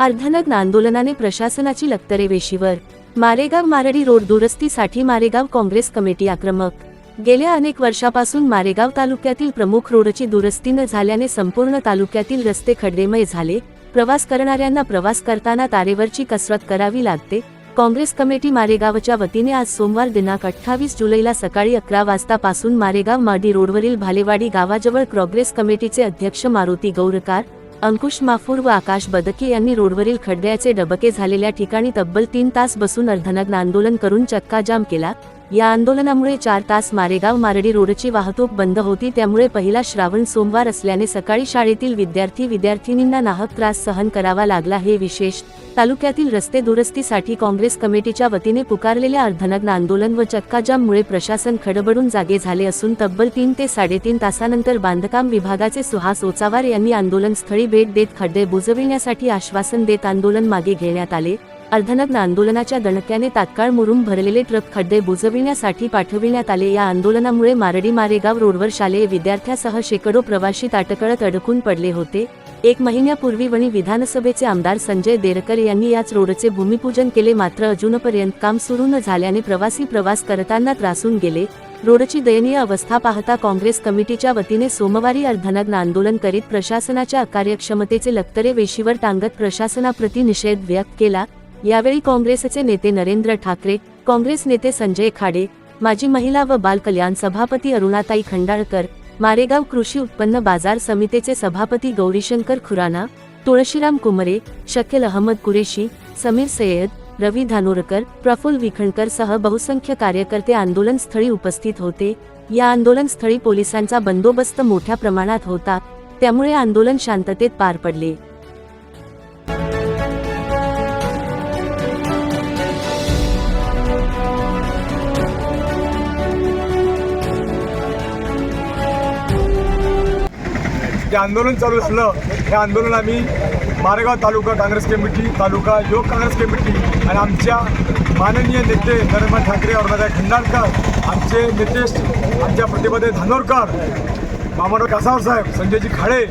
अर्धनग्न आंदोलनाने प्रशासनाची लक्तरे वेशीवर मारेगाव मारडी रोड दुरुस्तीसाठी मारेगाव काँग्रेस कमिटी आक्रमक. गेल्या अनेक वर्षापासून मारेगाव तालुक्यातील प्रमुख रोडची दुरुस्ती न झाल्याने संपूर्ण तालुक्यातील रस्ते खड्डेमय झाले. प्रवास करणाऱ्यांना प्रवास करताना तारेवरची कसरत करावी लागते. काँग्रेस कमिटी मारेगावच्या वतीने आज सोमवार दिनांक अठ्ठावीस जुलैला सकाळी अकरा वाजतापासून मारेगाव माडी रोडवरील भालेवाडी गावाजवळ काँग्रेस कमिटीचे अध्यक्ष मारुती गौरकार अंकुश माफूर व आकाश बदके यांनी रोडवरील खड्ड्याचे डबके झालेल्या ठिकाणी तब्बल तीन तास बसून अर्धनग्न आंदोलन करून चक्काजाम केला. या आंदोलनामुळे चार तास मारेगाव मारडी रोडची वाहतूक बंद होती. त्यामुळे पहिला श्रावण सोमवार असल्याने सकाळी शाळेतील विद्यार्थी विद्यार्थिनींना नाहक त्रास सहन करावा लागला. हे विशेष तालुक्यातील रस्ते दुरुस्तीसाठी काँग्रेस कमिटीच्या वतीने पुकारलेल्या अर्धनग्न आंदोलन व चक्काजाममुळे प्रशासन खडबडून जागे झाले असून तब्बल तीन ते साडेतीन तासानंतर बांधकाम विभागाचे सुहास ओचावार यांनी आंदोलनस्थळी भेट देत खड्डे बुजविण्यासाठी आश्वासन देत आंदोलन मागे घेण्यात आले. अर्धनग्न आंदोलनाच्या दणक्याने तात्काळ मुरुम भरलेले ट्रक खड्डे बुजविण्यासाठी पाठविण्यात आले. या आंदोलनामुळे मारडी मारेगाव रोडवर शालेय विद्यार्थ्यासह शेकडो प्रवाशी ताटकळत अडकून पडले होते. एक महिन्यापूर्वी वणी विधानसभेचे आमदार संजय देरकर यांनी याच रोडचे भूमिपूजन केले. मात्र अजूनपर्यंत काम सुरू न झाल्याने प्रवासी प्रवास करताना त्रासून गेले. रोडची दयनीय अवस्था पाहता काँग्रेस कमिटीच्या वतीने सोमवारी अर्धनग्न आंदोलन करीत प्रशासनाच्या अकार्यक्षमतेचे लक्तरे वेशीवर टांगत प्रशासनाप्रती निषेध व्यक्त केला. यावेळी काँग्रेसचे नेते नरेंद्र ठाकरे काँग्रेस नेते संजय खाडे माजी महिला व बाल कल्याण सभापती अरुणाताई खंडाळकर मारेगाव कृषी उत्पन्न बाजार समितीचे सभापती गौरीशंकर खुराना तुळशीराम कुमरे शकील अहमद कुरेशी समीर सय्यद रवी धानोरकर प्रफुल्ल विखणकर सह बहुसंख्य कार्यकर्ते आंदोलनस्थळी उपस्थित होते. या आंदोलनस्थळी पोलिसांचा बंदोबस्त मोठ्या प्रमाणात होता. त्यामुळे आंदोलन शांततेत पार पडले. जे आंदोलन चालू झालं हे आंदोलन आम्ही मारेगाव तालुका काँग्रेस कमिटी तालुका युवक काँग्रेस कमिटी आणि आमच्या माननीय नेते नरेंद्र ठाकरे अरुणादाय खंडाळकर आमचे नितेश आमच्या प्रतिभाताई धानोरकर मामाराव कासावर साहेब संजयजी खाडे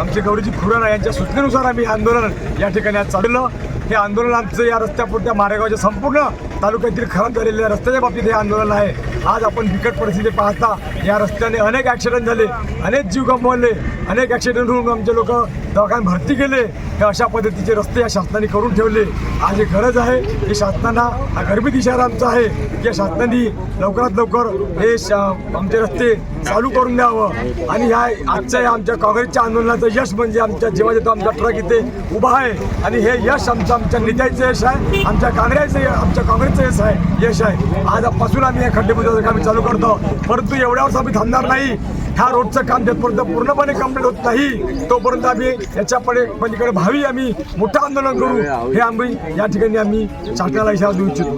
आमचे गौरीजी खुराणा यांच्या सूचनेनुसार आम्ही हे आंदोलन या ठिकाणी आज चाललं हे आंदोलन आमचं या रस्त्यापुरत्या मारेगावच्या संपूर्ण तालुक्यातील खराब झालेल्या रस्त्याच्या बाबतीत हे आंदोलन आहे. आज आपण बिकट परिस्थिती पाहता या रस्त्याने अनेक ॲक्सिडेंट झाले अनेक जीव गमावले अनेक ॲक्सिडेंट होऊन आमचे लोक दवाखान्यात भरती केले. हे अशा पद्धतीचे रस्ते या शासनाने करून ठेवले. आज ही गरज आहे की शासनाला हा गर्भित इशारा आमचा आहे की या शासनाने लवकरात लवकर हे शा- आमचे रस्ते चालू करून द्यावं. आणि ह्या आजच्या या आमच्या काँग्रेसच्या आंदोलनाचं यश म्हणजे आमच्या जेव्हा जेव्हा आमचा ट्रक इथे उभा आहे. आणि हे यश आमचं आमच्या नेत्याचं यश आहे. आमच्या काँग्रेसचं आमच्या काँग्रेसचं यश आहे. यश आहे. आजपासून आम्ही या खड्डेबुजाचं काम चालू करतो. परंतु एवढ्यावरच आम्ही थांबणार नाही. ह्या रोडचं काम जोपर्यंत पूर्णपणे कंप्लीट होत नाही तोपर्यंत आम्ही याच्या पडे पलीकडे भावी आम्ही मोठं आंदोलन करू. हे आम्ही या ठिकाणी आम्ही शासनाला इशारा देऊ इच्छितो.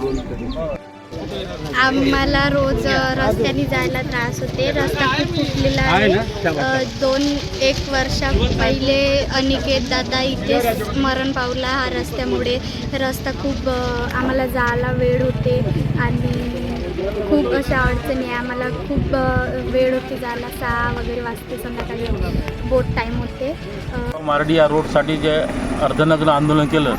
आम्हाला रोज रस्त्याने जायला त्रास होते. रस्ता खूप फुटलेला आहे. दोन एक वर्षा पहिले अनिकेत दादा इथे मरण पावला हा रस्त्यामुळे. रस्ता खूप आम्हाला जायला वेळ होते. आणि खूप अशा अडचणी आहे. आम्हाला खूप वेळ होती जायला. सहा वगैरे वाजते संध्याकाळी बोट टाईम होते. मारडी या रोडसाठी जे अर्धनग्न आंदोलन केलं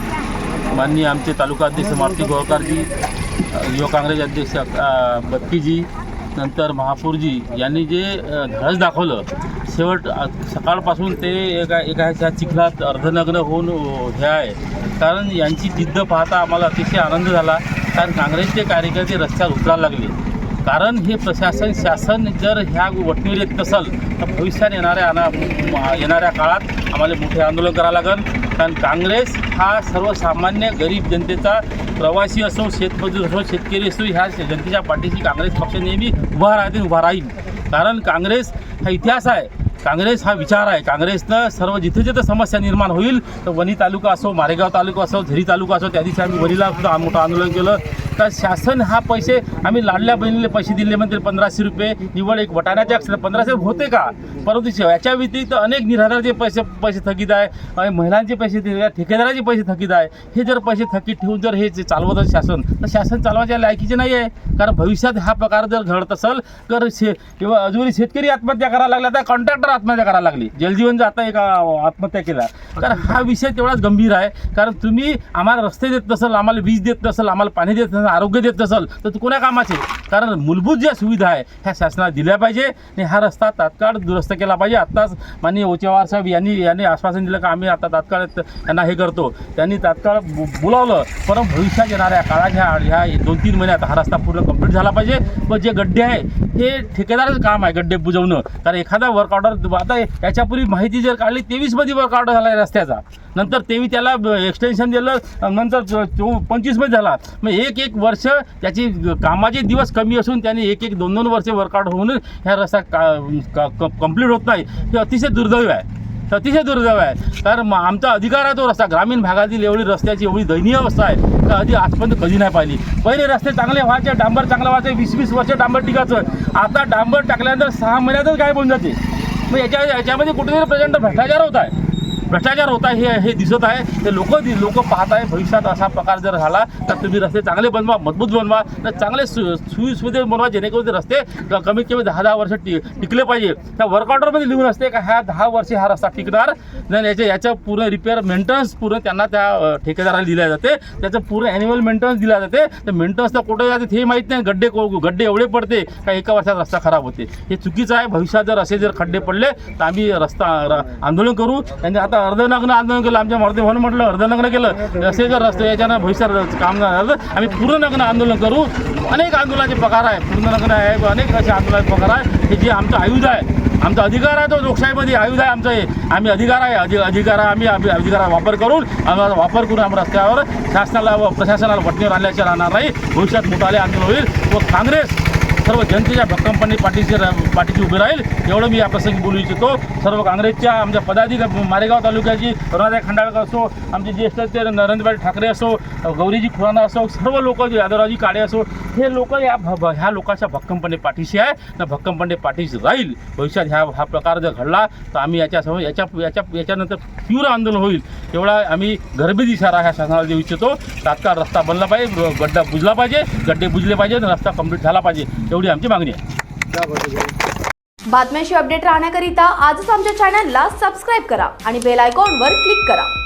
माननीय आमचे तालुका अध्यक्ष मारुती गोळकारजी युवक युवा काँग्रेस अध्यक्ष बत्तीजी नंतर महापूरजी यांनी जे धडस दाखवलं शेवट सकाळपासून ते एका एका चिखलात अर्धनग्न होऊन हे आहे. कारण यांची जिद्द पाहता आम्हाला अतिशय आनंद झाला. कारण काँग्रेसचे कार्यकर्ते रस्त्यावर उतरायला लागले. कारण हे प्रशासन शासन जर ह्या वटणीवर येत नसेल तर भविष्यात येणाऱ्या आना येणाऱ्या काळात आम्हाला मोठे आंदोलन करावं लागेल. कारण काँग्रेस हा सर्वसामान्य गरीब जनतेचा प्रवासी असो शेतमजूर असो शेतकरी असो ह्या जनतेच्या पाठीशी काँग्रेस पक्ष नेहमी उभा राहते उभा राहील. कारण काँग्रेस हा इतिहास आहे. काँग्रेस हा विचार आहे. काँग्रेसनं सर्व जिथे जिथे समस्या निर्माण होईल तर वणी तालुका असो मारेगाव तालुका असो झरी तालुका असो त्या दिवशी आम्ही वणीला सुद्धा मोठं आंदोलन केलं. तर शासन हा पैसे आम्ही लाडल्या बहिणीला पैसे दिले म्हणजे पंधराशे रुपये. निवड एक वटाण्याच्या अक्षर पंधराशे होते का? परंतु याच्या व्यतिरिक्त अनेक निराधारचे पैसे पैसे थकीत आहे महिलांचे पैसे ठेकेदाराचे पैसे थकीत आहे. हे जर पैसे थकीत ठेवून जर हे जे चालवत असेल शासन तर शासन चालवायच्या लायकीचे नाही आहे. कारण भविष्यात हा प्रकार जर घडत असेल तर शे किंवा अजूनही शेतकरी आत्महत्या करायला लागला तर कॉन्ट्रॅक्टर आत्महत्या करायला लागली. जलजीवन जाता एक आत्महत्या केला तर हा विषय तेवढाच गंभीर आहे. कारण तुम्ही आम्हाला रस्ते देत नसाल आम्हाला वीज देत नसाल आम्हाला पाणी देत नसाल आरोग्य देत नसल तर तू कोण्या कामाचे? कारण मूलभूत ज्या सुविधा आहे ह्या शासनाला दिल्या पाहिजे आणि हा रस्ता तात्काळ दुरुस्त केला पाहिजे. आत्ताच माननीय ओचेवार साहेब यांनी यांनी आश्वासन दिलं का आम्ही आता तात्काळ यांना हे करतो. त्यांनी तात्काळ बोलावलं परंतु भविष्यात येणाऱ्या काळात ह्या ह्या दोन तीन महिन्यात हा रस्ता पूर्ण कंप्लीट झाला पाहिजे. व जे गड्डे आहे हे ठेकेदाराचं काम आहे गड्डे बुजवणं. कारण एखादा वर्क ऑर्डर आता याच्यापूर्वी माहिती जर काढली तेवीसमध्ये वर्क ऑर्डर झाला आहे रस्त्याचा. नंतर तेवी त्याला एक्सटेन्शन दिलं नंतर पंचवीसमध्ये झाला. मग एक एक वर्ष त्याची कामाचे दिवस कमी असून त्याने एक एक दोन दोन वर्ष वर्कआउट होऊन ह्या रस्ता का कंप्लीट होत नाही. हे अतिशय दुर्दैव आहे. अतिशय दुर्दैव आहे. कारण आमचा अधिकार आहे तो रस्ता. ग्रामीण भागातील एवढी रस्त्याची एवढी दयनीय अवस्था आहे का आधी आजपर्यंत कधी नाही पाहिली. पहिले रस्ते चांगले व्हायचे डांबर चांगलं व्हायचे वीस वीस वर्ष डांबर टिकायचं. आता डांबर टाकल्यानंतर सहा महिन्यातच काय होऊन जाते. मग याच्या याच्यामध्ये कुठेतरी प्रचंड भ्रष्टाचार होत आहे. भ्रष्टाचार होत आहे हे हे दिसत आहे. ते लोक लोक पाहत आहे भविष्यात असा प्रकार जर झाला तर तुम्ही रस्ते चांगले बनवा मजबूत बनवा तर चांगले सु सुविधा बनवा जेणेकरून ते रस्ते कमीत कमी दहा दहा वर्ष टि टिकले पाहिजे. त्या वर्कआउटरमध्ये लिहून असते का ह्या दहा वर्षे हा रस्ता टिकणार? नाही याच्या याच्या पूर्ण रिपेअर मेंटेनन्स पूर्ण त्यांना त्या ठेकेदाराला दिल्या जाते. त्याचं पूर्ण ॲन्युअल मेंटेनन्स दिला जाते. तर मेंटेनन्स तर कुठे जाते हे माहीत नाही. गड्डे को गड्डे एवढे पडते का एका वर्षात रस्ता खराब होते. हे चुकीचं आहे. भविष्यात जर असे जर खड्डे पडले तर आम्ही रस्ता आंदोलन करू. त्यांनी आता अर्धनग्न आंदोलन केलं आमच्या मर्दे म्हणून म्हटलं अर्धनग्न केलं असे जर रस्ते याच्यानं भविष्यात काम झालं आम्ही पूर्ण नग्न आंदोलन करू. अनेक आंदोलनाचे प्रकार आहे पूर्ण नग्न आहे अनेक असे आंदोलनाचे प्रकार आहे हे जे आमचं आयुध आहे आमचा अधिकार आहे तो लोकशाहीमध्ये आयुध आहे आमचं हे. आम्ही अधिकार आहे अधि अधिकार आहे आम्ही आम्ही अधिकाराचा वापर करून आम्हाला वापर करून आम्ही रस्त्यावर शासनाला व प्रशासनाला वटणीवर आणल्याचे राहणार नाही. भविष्यात मोठाले आंदोलन होईल. व काँग्रेस सर्व जनतेच्या भक्कमपणे पाठीशी रा- पाठीशी उभी राहील. एवढं मी या प्रसंगी बोलू इच्छितो. सर्व काँग्रेसच्या आमच्या पदाधिकारी मारेगाव तालुक्याची करुणाताई खंडाळकर असो आमचे ज्येष्ठ ते नरेंद्रभाई ठाकरे असो गौरीजी खुराना असो सर्व लोक जे काळे असो हे लोक या भ- ह्या लोकांच्या भक्कमपणे पाठीशी आहे. ना भक्कमपणे पाठीशी राहील. भविष्यात ह्या हा प्रकार जर घडला तर आम्ही याच्यासमोर याच्या याच्या याच्यानंतर तीव्र आंदोलन होईल. एवढा आम्ही घरबेद इशारा ह्या शासनाला देऊ इच्छितो. तात्काळ रस्ता बनला पाहिजे गड्डा बुजला पाहिजे गड्डे बुजले पाहिजे रस्ता कंप्लीट झाला पाहिजे. एवढी आमची मागणी आहे. बातम्याशी अपडेट राहण्याकरिता आजच आमच्या चॅनलला सबस्क्राईब करा आणि बेल आयकॉनवर क्लिक करा.